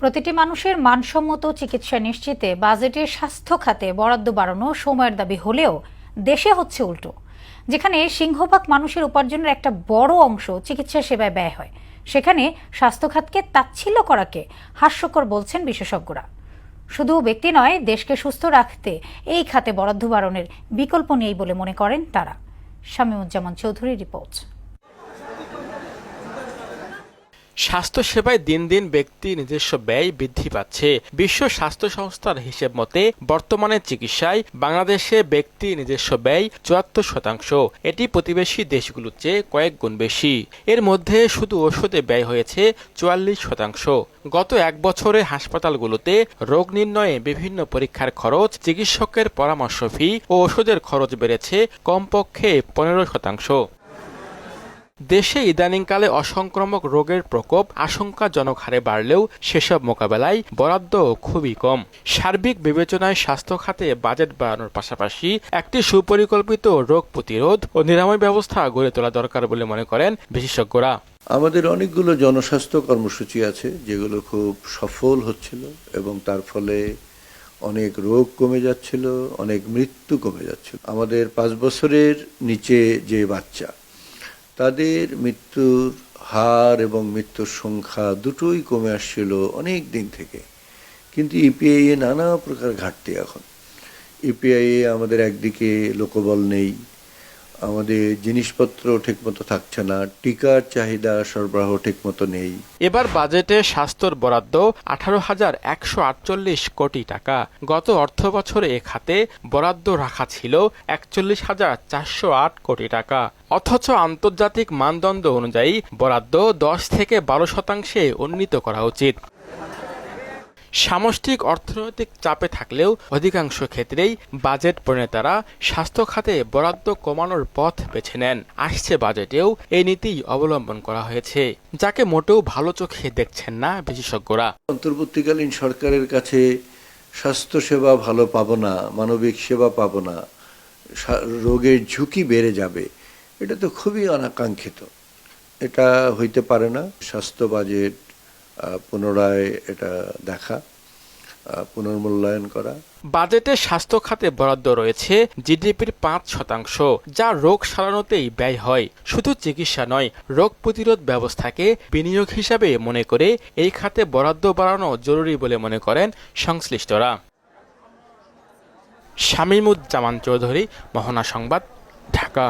প্রতিটি মানুষের মানসম্মত চিকিৎসা নিশ্চিতে বাজেটে স্বাস্থ্য খাতে বরাদ্দ বাড়ানো সময়ের দাবি হলেও দেশে হচ্ছে উল্টো। যেখানে সিংহভাগ মানুষের উপার্জনের একটা বড় অংশ চিকিৎসা সেবায় ব্যয় হয়। সেখানে স্বাস্থ্য খাতকে তাচ্ছিল্য করাকে হাস্যকর বলছেন বিশেষজ্ঞরা। শুধু ব্যক্তি নয়, দেশকে সুস্থ রাখতে এই খাতে বরাদ্দ বাড়ানোর বিকল্প নেই বলে মনে করেন তারা। শামীমুজ্জামান চৌধুরী রিপোর্ট। স্বাস্থ্যসেবায় দিন দিন ব্যক্তি নিজস্ব ব্যয় বৃদ্ধি পাচ্ছে। বিশ্ব স্বাস্থ্য সংস্থার হিসেব মতে বর্তমানে চিকিৎসায় বাংলাদেশে ব্যক্তি নিজস্ব ব্যয় চুয়াত্তর শতাংশ। এটি প্রতিবেশী দেশগুলোর চেয়ে কয়েক গুণ বেশি। এর মধ্যে শুধু ওষুধে ব্যয় হয়েছে চুয়াল্লিশ শতাংশ। গত এক বছরে হাসপাতালগুলোতে রোগ নির্ণয়ে বিভিন্ন পরীক্ষার খরচ, চিকিৎসকের পরামর্শ ফি ও ওষুধের খরচ বেড়েছে কমপক্ষে পনেরো শতাংশ। দেশে ইদানিংকালে অসংক্রামক রোগের প্রকোপ আশঙ্কাজনক হারে বাড়লেও সেসব মোকাবেলায় বরাদ্দ খুবই কম। সার্বিক বিবেচনায় স্বাস্থ্য খাতে বাজেট বাড়ানোর পাশাপাশি একটি সুপরিকল্পিত রোগ প্রতিরোধ ও নিরাময় ব্যবস্থা গড়ে তোলা দরকার বলে মনে করেন বিশেষজ্ঞরা। আমাদের অনেকগুলো জনস্বাস্থ্য কর্মসূচি আছে যেগুলো খুব সফল হচ্ছিল এবং তার ফলে অনেক রোগ কমে যাচ্ছিল, অনেক মৃত্যু কমে যাচ্ছিল। আমাদের পাঁচ বছরের নিচে যে বাচ্চা তাদের মৃত্যুর হার এবং মৃত্যুর সংখ্যা দুটোই কমে আসছিল অনেক দিন থেকে। কিন্তু ইপিআইয়ে নানা প্রকার ঘাটতি এখন। ইপিআইয়ে আমাদের একদিকে লোকবল নেই আমাদের জিনিসপত্র ঠিকমতো থাকছে না, টিকার চাহিদা সরবরাহ ঠিকমতো নেই। এবার বাজেটে স্বাস্থ্যর বরাদ্দ আঠারো হাজার একশো আটচল্লিশ কোটি টাকা। গত অর্থ বছরে এ খাতে বরাদ্দ রাখা ছিল একচল্লিশ হাজার চারশো আট কোটি টাকা। অথচ আন্তর্জাতিক মানদণ্ড অনুযায়ী বরাদ্দ দশ থেকে বারো শতাংশে উন্নীত করা উচিত। সামষ্টিক অর্থনৈতিক চাপে থাকলেও অধিকাংশ ক্ষেত্রেই বাজেট প্রণেতারা স্বাস্থ্য খাতে বরাদ্দ কমানোর পথ বেছে নেন। আসছে বাজেটেও এই নীতি অবলম্বন করা হয়েছে, যাকে মোটেও ভালো চোখে দেখছেন না বিশেষজ্ঞরা। অন্তর্বর্তীকালীন সরকারের কাছে স্বাস্থ্যসেবা ভালো পাবো না, মানবিক সেবা পাবো না রোগের ঝুঁকি বেড়ে যাবে, এটা তো খুবই অনাকাঙ্ক্ষিত। এটা হইতে পারে না, স্বাস্থ্য বাজেট পুনরায় এটা দেখা পুনর্মূল্যায়ন করা। বাজেটে স্বাস্থ্য খাতে বরাদ্দ রয়েছে জিডিপির পাঁচ শতাংশ, যা রোগ সারানোতেই ব্যয় হয়। শুধু চিকিৎসা নয়, রোগ প্রতিরোধ ব্যবস্থাকে বিনিয়োগ হিসাবে মনে করে এই খাতে বরাদ্দ বাড়ানো জরুরি বলে মনে করেন সংশ্লিষ্টরা। শামীমুজ্জামান চৌধুরী, মহনা সংবাদ, ঢাকা।